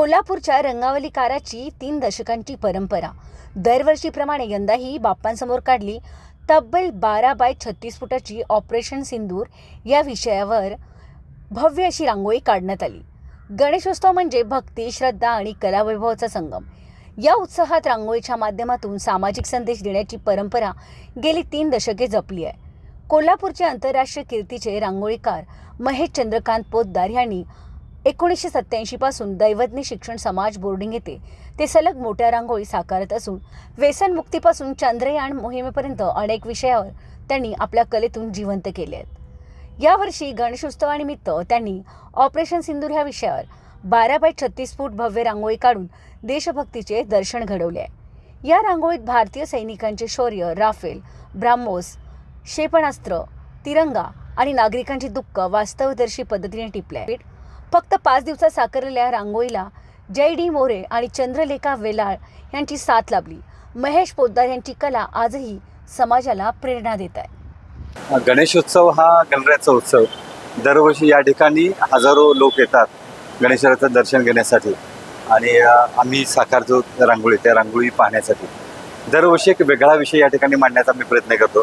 कोल्हापूरच्या रंगावली काराची तीन दशकांची परंपरा. दरवर्षीप्रमाणे यंदाही बाप्पांसमोर काढली तब्बल बारा बाय छत्तीस फुटाची ऑपरेशन सिंदूर या विषयावर भव्य अशी रांगोळी काढण्यात आली. गणेशोत्सव म्हणजे भक्ती श्रद्धा आणि कलावैभवाचा संगम. या उत्साहात रांगोळीच्या माध्यमातून सामाजिक संदेश देण्याची परंपरा गेली तीन दशके जपली आहे. कोल्हापूरचे आंतरराष्ट्रीय कीर्तीचे रांगोळीकार महेश चंद्रकांत पोद्दार यांनी एकोणीसशे सत्त्याऐंशीपासून दैवज्ञ शिक्षण समाज बोर्डिंग येथे ते सलग मोठ्या रांगोळी साकारत असून व्यसनमुक्तीपासून चंद्रयान मोहिमेपर्यंत अनेक विषयावर त्यांनी आपल्या कलेतून जिवंत केले आहेत. यावर्षी गणेशोत्सवानिमित्त त्यांनी ऑपरेशन सिंदूर ह्या विषयावर बारा बाय छत्तीस फूट भव्य रांगोळी काढून देशभक्तीचे दर्शन घडवले आहे. या रांगोळीत भारतीय सैनिकांचे शौर्य राफेल ब्राह्मोस क्षेपणास्त्र तिरंगा आणि नागरिकांची दुःख वास्तवदर्शी पद्धतीने टिपले आहे फक्त पाच दिवसात साकारलेल्या रांगोळीला जय डी मोरे आणि चंद्रलेखा वेलाळ यांची साथ लाभली. महेश पोद्दार यांची कला आजही समाजाला प्रेरणा देत आहे. गणेशोत्सव हा गणरायाचा उत्सव. दरवर्षी या ठिकाणी हजारो लोक येतात गणेशाचं दर्शन घेण्यासाठी. आणि आम्ही साकारतो रांगोळी त्या रांगोळी पाहण्यासाठी. दरवर्षी एक वेगळा विषय या ठिकाणी मांडण्याचा मी प्रयत्न करतो.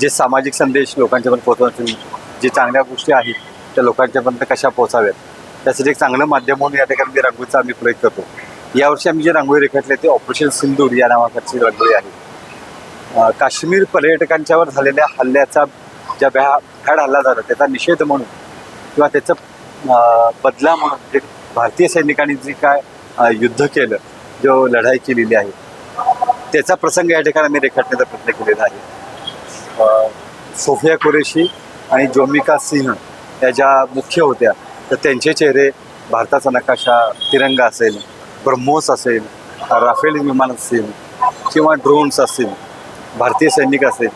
जे सामाजिक संदेश लोकांच्यापर्यंत पोहोचवण्यासाठी जे चांगल्या गोष्टी आहेत त्या लोकांच्यापर्यंत कशा पोहोचाव्यात? त्यासाठी एक चांगलं माध्यम म्हणून या ठिकाणी रांगोळीचा आम्ही प्रयोग करतो. यावर्षी आम्ही जे रांगोळी रेखाटले ते ऑपरेशन सिंदूर या नावाकडची रांगोळी आहे. काश्मीर पर्यटकांच्यावर झालेल्या हल्ल्याचा ज्या भ्या भ्याड हल्ला झाला त्याचा निषेध म्हणून किंवा त्याचं बदला म्हणून जे भारतीय सैनिकांनी जे काय युद्ध केलं जो लढाई केलेली आहे त्याचा प्रसंग या ठिकाणी आम्ही रेखाटण्याचा प्रयत्न केलेला आहे. सोफिया कुरेशी आणि जोमिका सिंह या ज्या मुख्य होत्या तर त्यांचे चेहरे भारताचा नकाशा तिरंगा असेल ब्रह्मोस असेल राफेल विमान असेल किंवा ड्रोन्स असतील भारतीय सैनिक असेल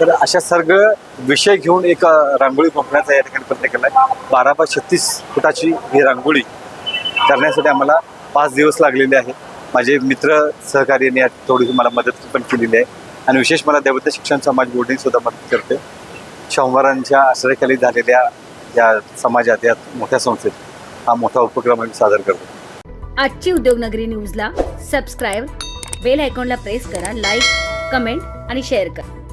तर अशा सगळं विषय घेऊन एक रांगोळी पंपण्याचा या ठिकाणी प्रयत्न केला आहे. बारा बाय छत्तीस फुटाची ही रांगोळी करण्यासाठी आम्हाला पाच दिवस लागलेले आहे माझे मित्र सहकार्याने यात थोडीशी मला मदत पण केलेली आहे. आणि विशेष मला दैवत शिक्षण समाज बोर्डिंग सुद्धा मदत करते. शंभरांच्या आश्रयखाली झालेल्या या समाजात या मोठ्या संस्थेत हा मोठा उपक्रम आम्ही सादर करतो. आजची उद्योगनगरी न्यूजला सबस्क्राईब बेल आयकॉनला प्रेस करा लाईक कमेंट आणि शेअर करा.